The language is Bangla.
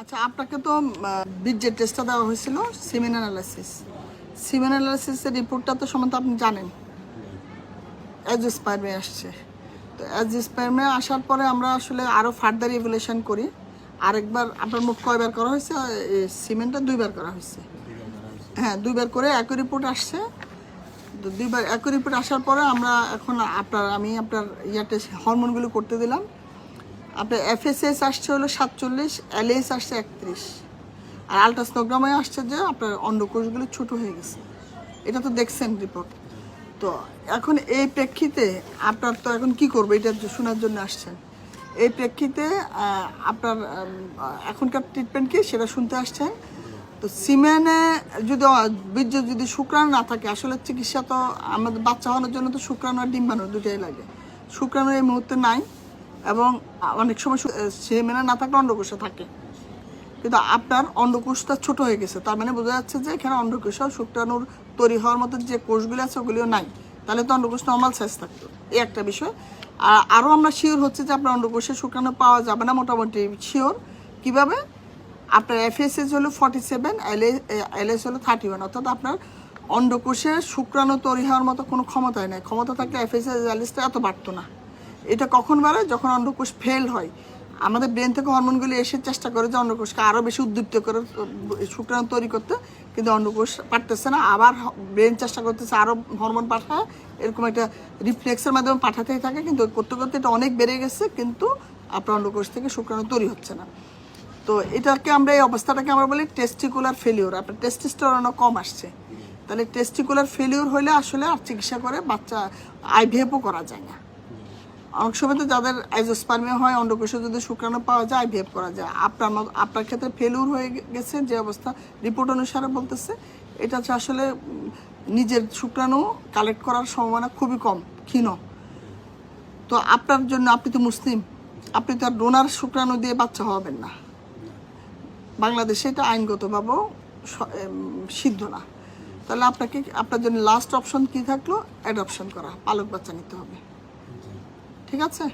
আচ্ছা আপনাকে তো বীর্যের টেস্টটা দেওয়া হয়েছিল সিমেন অ্যানালাইসিস সিমেন অ্যানালাইসিসের রিপোর্টটা তো সম্বন্ধে আপনি জানেন। অ্যাজোস্পার্মে আসছে। তো অ্যাজোস্পার্মে আসার পরে আমরা আসলে আরও ফার্দার ইভুলেশন করি। আরেকবার, আপনার মোট কয়বার করা হয়েছে? সিমেন্টটা দুইবার করা হয়েছে। হ্যাঁ দুইবার করে একই রিপোর্ট আসছে। দুইবার একই রিপোর্ট আসার পরে আমরা এখন আপনার, আমি আপনার ইয়াতে হরমোনগুলো করতে দিলাম। আপনার এফএসএস আসছে হলো সাতচল্লিশ এলএস আসছে একত্রিশ। আর আলট্রাসনোগ্রামে আসছে যে আপনার অন্ডকোষগুলো ছোট হয়ে গেছে। এটা তো দেখছেন রিপোর্ট তো এখন এই প্রেক্ষিতে আপনার তো এখন কি করব এটা শোনার জন্য আসছেন। এই প্রেক্ষিতে আপনার এখনকার ট্রিটমেন্ট কি সেটা শুনতে আসছেন। তো সিমেনে যদি, বীর্য যদি শুক্রাণু না থাকে, আসলে চিকিৎসা তো আমাদের বাচ্চা হওয়ার জন্য তো শুক্রাণু আর ডিম্বাণু দুটাই লাগে। শুক্রাণু এই মুহূর্তে নাই। এবং অনেক সময় সু- না থাকলে অন্ডকোষে থাকে। কিন্তু আপনার অন্ডকোষটা ছোট হয়ে গেছে, তার মানে বোঝা যাচ্ছে যে এখানে অন্ডকোষ শুক্রাণুর তৈরি হওয়ার মতো যে কোষগুলো আছে, ওগুলিও নাই। তাহলে তো অন্ডকোষ নর্মাল সাইজ থাকতো। এই একটা বিষয়। আর আরও আমরা শিওর হচ্ছে যে আপনার অন্ডকোষে শুক্রাণু পাওয়া যাবে না মোটামুটি শিওর কীভাবে? আপনার এফএসএস হলো ফর্টি সেভেন এলএস হলো থার্টি ওয়ান অর্থাৎ আপনার অন্ডকোষে শুক্রাণু তৈরি হওয়ার মতো কোনো ক্ষমতাই নাই। ক্ষমতা থাকলে এফএসএস এলএসটা এত বাড়তো না। এটা কখন বাড়ে যখন অন্ডকোষ ফেল হয়। আমাদের ব্রেন থেকে হরমোনগুলি এসে চেষ্টা করে যে অন্ডকোষকে আরও বেশি উদ্দীপ্ত করে, শুক্রাণু তৈরি করতে। কিন্তু অন্ডকোষ পারতেছে না। আবার ব্রেন চেষ্টা করতেছে আরও হরমোন পাঠায়। এরকম একটা রিফ্লেক্সের মাধ্যমে পাঠাতেই থাকে। কিন্তু করতে করতে এটা অনেক বেড়ে গেছে। কিন্তু আপনার অন্ডকোষ থেকে শুক্রাণু তৈরি হচ্ছে না। তো এটাকে আমরা, এই অবস্থাটাকে আমরা বলি টেস্টিকুলার ফেলিওর আপনার টেস্টিস্টোরনও কম আসছে। তাহলে টেস্টিকুলার ফেলিওর হলে আসলে আর চিকিৎসা করে বাচ্চা আইভিএফও করা যায় না। অনেক সময় তো যাদের আইজোস্পার্মিয়া হয়, অন্ডকোষে যদি শুক্রাণু পাওয়া যায় আইভিএফ করা যায়। আপনার আপনার ক্ষেত্রে ফেলিউর হয়ে গেছে, যে অবস্থা রিপোর্ট অনুসারে বলতেছে, এটা হচ্ছে আসলে নিজের শুক্রাণু কালেক্ট করার সম্ভাবনা খুবই কম, ক্ষীণ। তো আপনার জন্য আপনি তো মুসলিম, আপনি তো আর ডোনার শুক্রাণু দিয়ে বাচ্চা হবেন না। বাংলাদেশে এটা আইনগতভাবেও সিদ্ধ না। তাহলে আপনাকে আপনার জন্য লাস্ট অপশন কি থাকল? অ্যাডপশন করা, পালক বাচ্চা নিতে হবে। ঠিক আছে?